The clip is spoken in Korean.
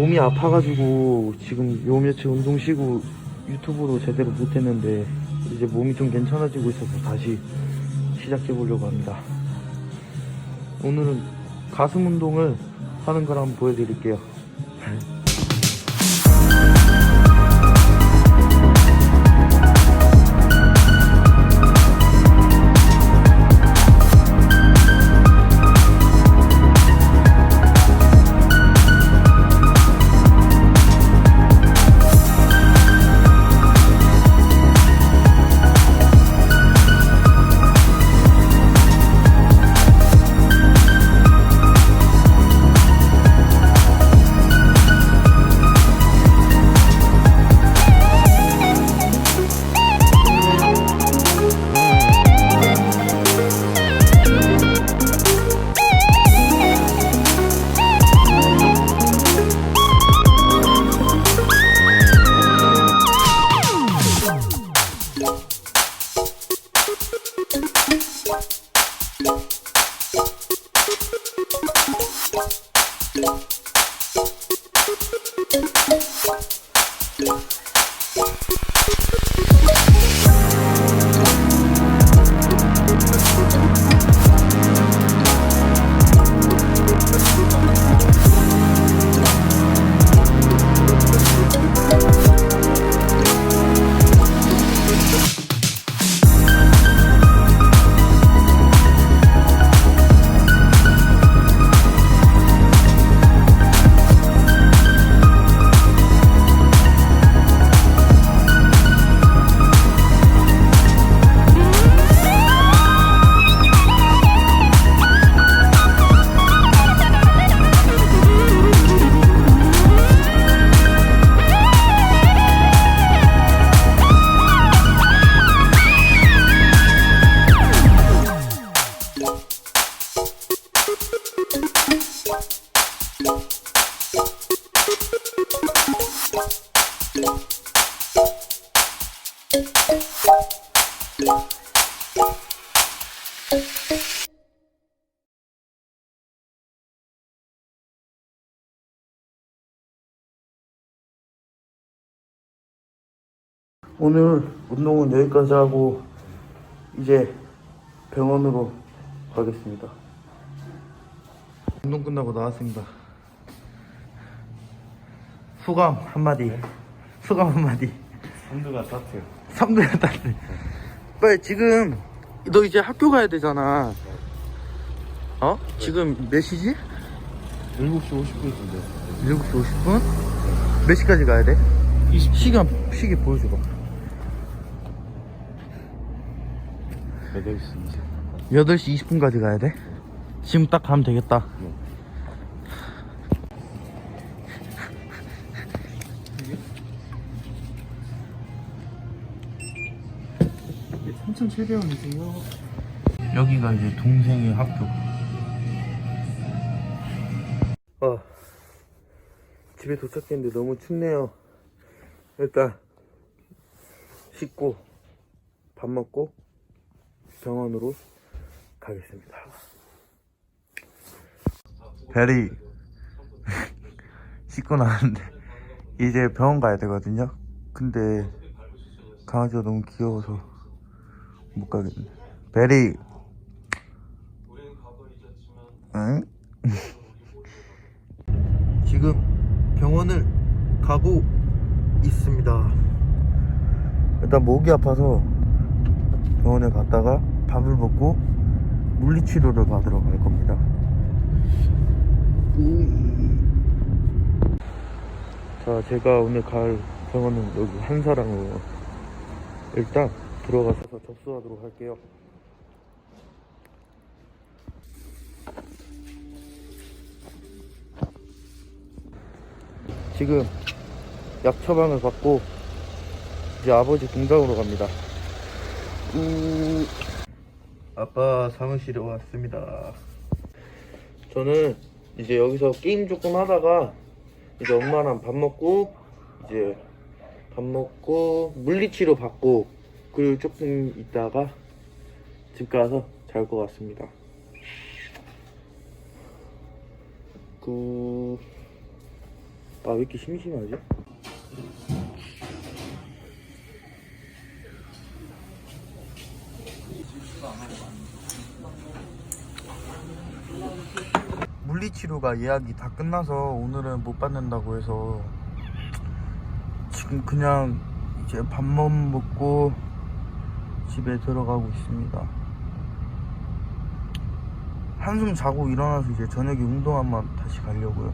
몸이 아파가지고 지금 요 며칠 운동 쉬고 유튜브도 제대로 못했는데 이제 몸이 좀 괜찮아지고 있어서 다시 시작해 보려고 합니다. 오늘은 가슴 운동을 하는 걸 한번 보여드릴게요. Thank you. 오늘 운동은 여기까지 하고 이제 병원으로 가겠습니다. 운동 끝나고 나왔습니다. 소감 한마디. 소감 한마디. 선두가 따뜻해요. 삼도야 딸. 빨리 지금 너 이제 학교 가야 되잖아. 어? 지금 몇 시지? 7시 50분인데. 7시 50분? 몇 시까지 가야 돼? 20분. 시간 시계 보여줘봐. 8시 20분. 8시 20분까지 가야 돼? 지금 딱 가면 되겠다. 네. 3,700원이세요. 여기가 이제 동생의 학교. 아, 집에 도착했는데 너무 춥네요. 일단 씻고 밥 먹고 병원으로 가겠습니다. 베리 씻고 나왔는데 이제 병원 가야 되거든요. 근데 강아지가 너무 귀여워서 못 가겠네. 베리. 응? 지금 병원을 가고 있습니다. 일단 목이 아파서 병원에 갔다가 밥을 먹고 물리치료를 받으러 갈 겁니다. 자, 제가 오늘 갈 병원은 여기 한사랑이에요. 일단 들어가서 접수하도록 할게요. 지금 약 처방을 받고 이제 아버지 공장으로 갑니다. 우... 아빠 사무실에 왔습니다. 저는 이제 여기서 게임 조금 하다가 이제 엄마랑 밥 먹고 이제 밥 먹고 물리치료 받고 그리고 조금 있다가 집 가서 잘 것 같습니다. 그 아 왜 이렇게 심심하지? 물리치료가 예약이 다 끝나서 오늘은 못 받는다고 해서 지금 그냥 이제 밥만 먹고 집에 들어가고 있습니다. 한숨 자고 일어나서 이제 저녁에 운동 한번 다시 가려고요.